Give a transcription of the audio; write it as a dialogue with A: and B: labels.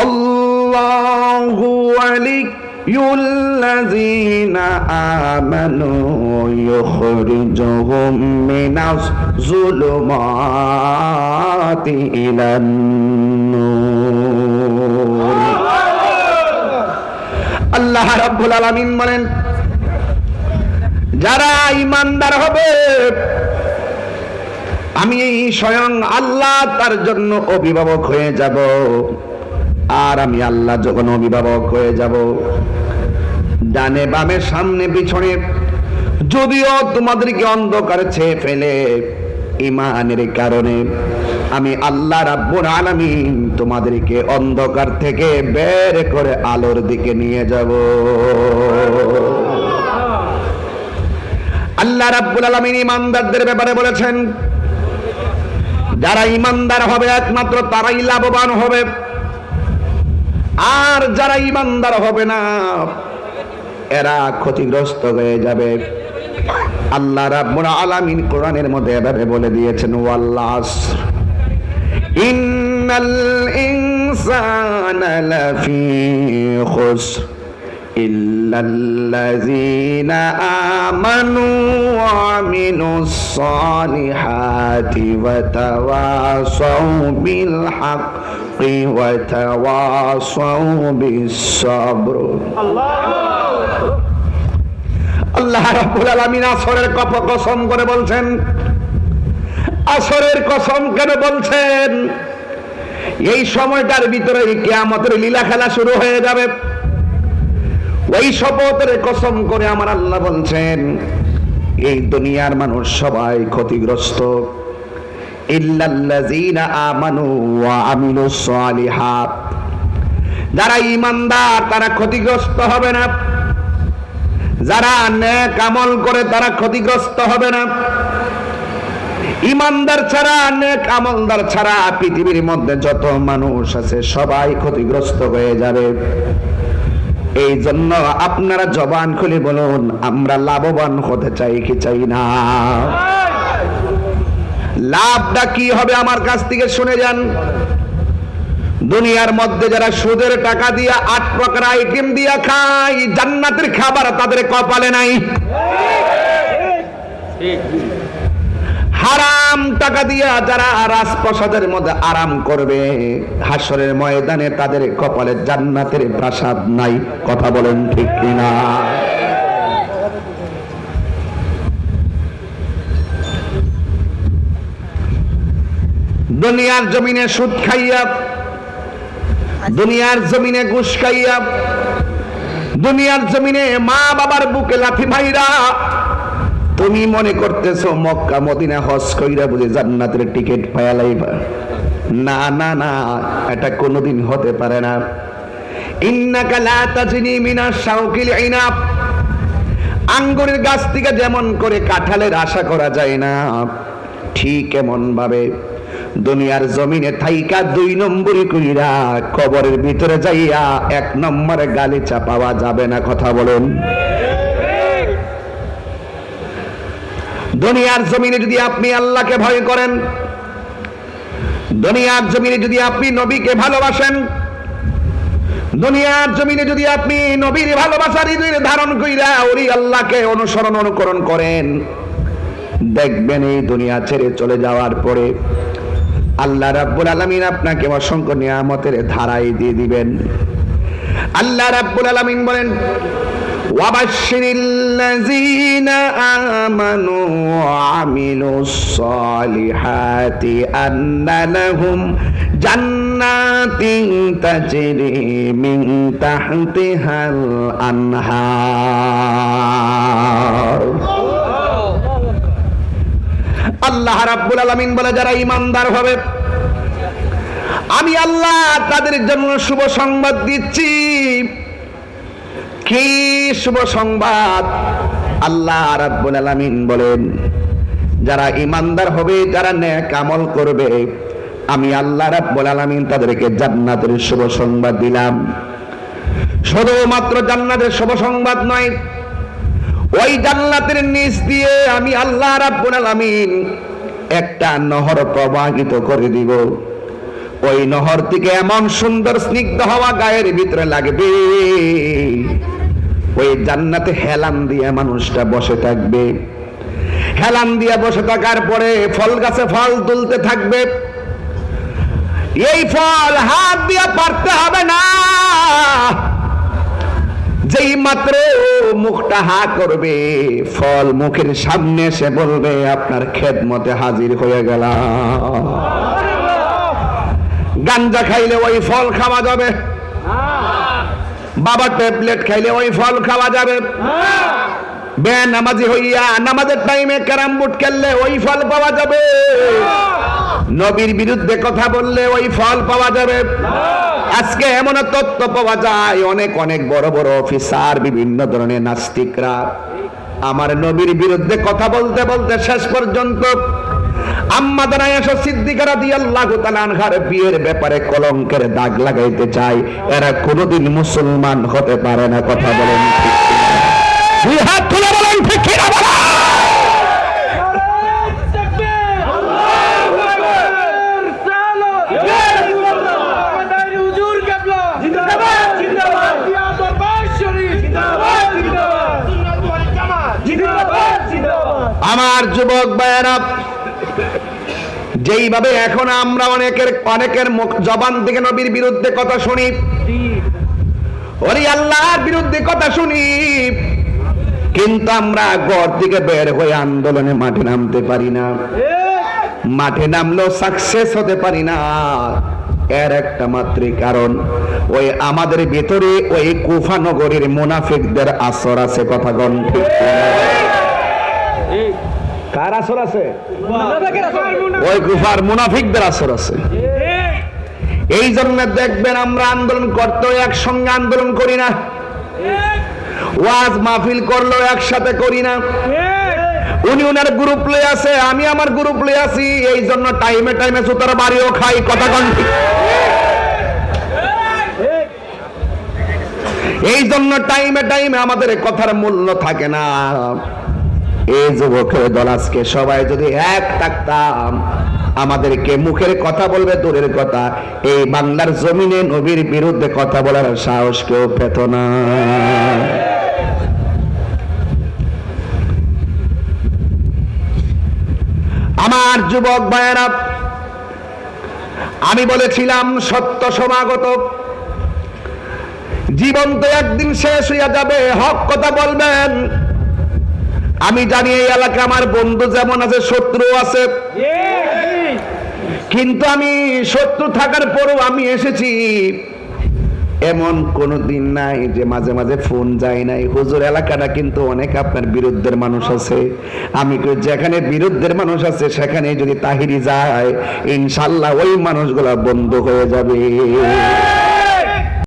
A: আল্লাহু ওয়ালিয়ুল্লাযীনা আমানু ইউখরিজুহুম মিনাজ যুলুমাতি ইলান নূর। আল্লাহ রাব্বুল আলামিন বলেন, যারা ইমানদার হবে, আমি স্বয়ং আল্লাহ তার জন্য অভিভাবক হয়ে যাব। আর আমি আল্লাহ যখন অভিভাবক হয়ে যাব, ডানে বামে সামনে পিছনে, যদিও তোমাদেরকে অন্ধকারে ছেয়ে ফেলে ইমানের কারণে, আমি আল্লাহ রাব্বুল আলামিন তোমাদেরকে অন্ধকার থেকে বের করে আলোর দিকে নিয়ে যাব। আল্লাহ রাব্বুল আলামিন ইমানদারদের ব্যাপারে বলেছেন, যারা ইমানদার হবে একমাত্র তারাই লাভবান হবে। আর যারা ইমানদার হবে না এরা ক্ষতিগ্রস্ত হয়ে যাবে আল্লাহ রাব্বুল আলামিন কোরআনের মধ্যে এভাবে বলে দিয়েছেন ওয়াল্লাস ইন্নাল ইনসানা লাফি খুসর إلا الذين آمنوا وعملوا الصالحات وتواصوا بالحق وتواصوا بالصبر আল্লাহ রাব্বুল আলামিন আসরের কপ কসম করে বলছেন আসরের কসম কেন বলছেন এই সময়টার ভিতরে কিয়ামতের লীলা খেলা শুরু হয়ে যাবে ওই শপথের কসম করে আমার আল্লাহ বলছেন এই দুনিয়ার মানুষ সবাই ক্ষতিগ্রস্ত যারা ইমানদার তারা ক্ষতিগ্রস্ত হবে না। যারা নেক আমল করে, তারা ক্ষতিগ্রস্ত হবে না। ইমানদার ছাড়া, নেক আমলদার ছাড়া পৃথিবীর মধ্যে যত মানুষ আছে, সবাই ক্ষতিগ্রস্ত হয়ে যাবে। এই জন্য আপনারা জবান খুলে বলুন, আমরা লাভবান হতে চাই কি চাই না? লাভটা কি হবে আমার কাছ থেকে শুনে যান। দুনিয়ার মধ্যে যারা সুদের টাকা দিয়ে আট প্রকার আইটেম দিয়া খায়, জান্নাতের খাবার তাদের কপালে নাই। হারাম টাকা দিয়া যারা রাজপ্রসাদের মধ্যে আরাম করবে, হাসরের ময়দানে তাদের কপালে জান্নাতের প্রাসাদ নাই। কথা বলেন ঠিক কিনা? দুনিয়ার জমিনে সুদ খাইয়া দুনিয়ার জমিনে ঘুষ খাইয়া দুনিয়ার জমিনে মা বাবার বুকে লাথি মাইরা তুমি মনে করতেছো মক্কা মদিনা হজ কইরা বুঝে জান্নাতের টিকিট পায়া লাইবা? না না না এটা কোনোদিন হতে পারে না। ইন্নাকা লা তাজনি মিনাশ শাউকিল ইনাব। আঙ্গুরের গাছ থেকে যেমন করে কাঁঠালের আশা করা যায় না ঠিক এমন ভাবে দুনিয়ার জমিনে থাইকা দুই নম্বরই কইরা কবরের ভিতরে যাইয়া এক নম্বরে গালিচা পাওয়া যাবে না, কথা বলেন। দুনিয়ার জমিনে যদি আপনি আল্লাহকে ভয় করেন, দুনিয়ার জমিনে যদি আপনি নবীকে ভালোবাসেন, দুনিয়ার জমিনে যদি আপনি নবীর ভালোবাসার ধারণ কইরা ওই আল্লাহকে অনুসরণ অনুকরণ করেন, দেখবেন এই দুনিয়া ছেড়ে চলে যাওয়ার পরে আল্লাহ রাব্বুল আলামিন আপনাকে অসংখ্য নিয়ামতের ধারাই দিয়ে দিবেন আল্লাহ রাব্বুল আলামিন বলেন وبشر الذين آمنوا وعملوا الصالحات أن لهم جنات تجري من تحتها الأنهار আল্লাহ রাব্বুল আলামিন বলে, যারা ইমানদার হবে, আমি আল্লাহ তাদের জন্য শুভ সংবাদ দিচ্ছি। কি শুভ সংবাদ? আল্লাহ রাব্বুল আলামিন বলেন, যারা ইমানদার হবে, যারা নেক আমল করবে, আমি আল্লাহ রাব্বুল আলামিন তাদেরকে জান্নাতের শুভ সংবাদ দিলাম। শুধুমাত্র জান্নাতের শুভ সংবাদ নয় ওই জান্নাতের নিচ দিয়ে আমি আল্লাহ রাব্বুল আলামিন একটা নহর প্রবাহিত করে দিব। ওই নহর থেকে এমন সুন্দর স্নিগ্ধ হওয়া গায়ের ভিতরে লাগবে। ওই জান্নাতে হেলান দিয়ে মানুষটা বসে থাকবে। হেলান দিয়ে বসে থাকার পরে ফল গাছে ফল তুলতে থাকবে। এই ফল হাত দিয়ে পারতে হবে না। যেই মাত্র মুখটা হা করবে, ফল মুখের সামনে এসে বলবে, আপনার খেদমতে হাজির হয়ে গেলাম। গাঞ্জা খাইলে ওই ফল খাওয়া যাবে। বাবা ট্যাবলেট খাইলে ওই ফল খাওয়া যাবে। বে নামাজি হইয়া নামাজের টাইমে ক্যারাম বোর্ড খেললে ওই ফল পাওয়া যাবে। নবীর বিরুদ্ধে কথা বললে ওই ফল পাওয়া যাবে। আজকে এমন তথ্য পাওয়া যায়, অনেক অনেক বড় বড় অফিসার, বিভিন্ন ধরনের নাস্তিকরা। আমার নবীর বিরুদ্ধে কথা বলতে বলতে শেষ পর্যন্ত বিয়ের ব্যাপারে কলঙ্কের দাগ লাগাইতে চায়। এরা কোনোদিন মুসলমান হতে পারে না, কথা বলেন দুই আমার যুবক ভাইয়েরা, যেইভাবে এখন আমরা অনেকের অনেকের জবান থেকে নবীর বিরুদ্ধে কথা শুনি আল্লাহর বিরুদ্ধে কথা শুনি, কিন্তু আমরা থেকে বের হয়ে আন্দোলনে মাঠে নামতে পারি না। মাঠে নামলেও সাকসেস হতে পারি না। এর একটা মাত্রই কারণ, ওই আমাদের ভেতরে ওই কুফা নগরীর মুনাফিকদের আসর আছে, কথা গণ ঠিক কার আসর আছে? ওই গুফার মুনাফিকদের আসর আছে। এই জন্য দেখবেন আমরা আন্দোলন করতেও একসঙ্গে আন্দোলন করি না। ওয়াজ মাহফিল করলেও একসাথে করি না। উনি উনার গ্রুপ লয়ে আছে আমি আমার গ্রুপ লয়ে আছি এই জন্য টাইমে টাইমে সুতার বাড়িও খাই কথা কন এই জন্য টাইমে টাইমে আমাদের কথার মূল্য থাকে না। এই যুবকের দল আজকে সবাই যদি এক থাকতাম, আমাদেরকে মুখের কথা বলবে, দূরের কথা। এই বাংলার জমিনে নবীর বিরুদ্ধে কথা বলার সাহস কেউ পেত না। আমার যুবক ভাইয়েরা, আমি বলেছিলাম সত্য সমাগত। জীবন তো একদিন শেষ হইয়া যাবে, হক কথা বলবেন। আমি জানি এই এলাকা আমার বন্ধু যেমন আছে শত্রু আছে। কিন্তু আমি শত্রু থাকার পরও আমি এসেছি। এমন কোনো দিন নাই যে মাঝে মাঝে ফোন যায় নাই। হুজুর, এলাকাটা কিন্তু অনেক আপনার বিরুদ্ধের মানুষ আছে। আমি যেখানে বিরুদ্ধের মানুষ আছে, সেখানে যদি তাহিরি যায়, ইনশাল্লাহ ওই মানুষগুলা বন্ধ হয়ে যাবে।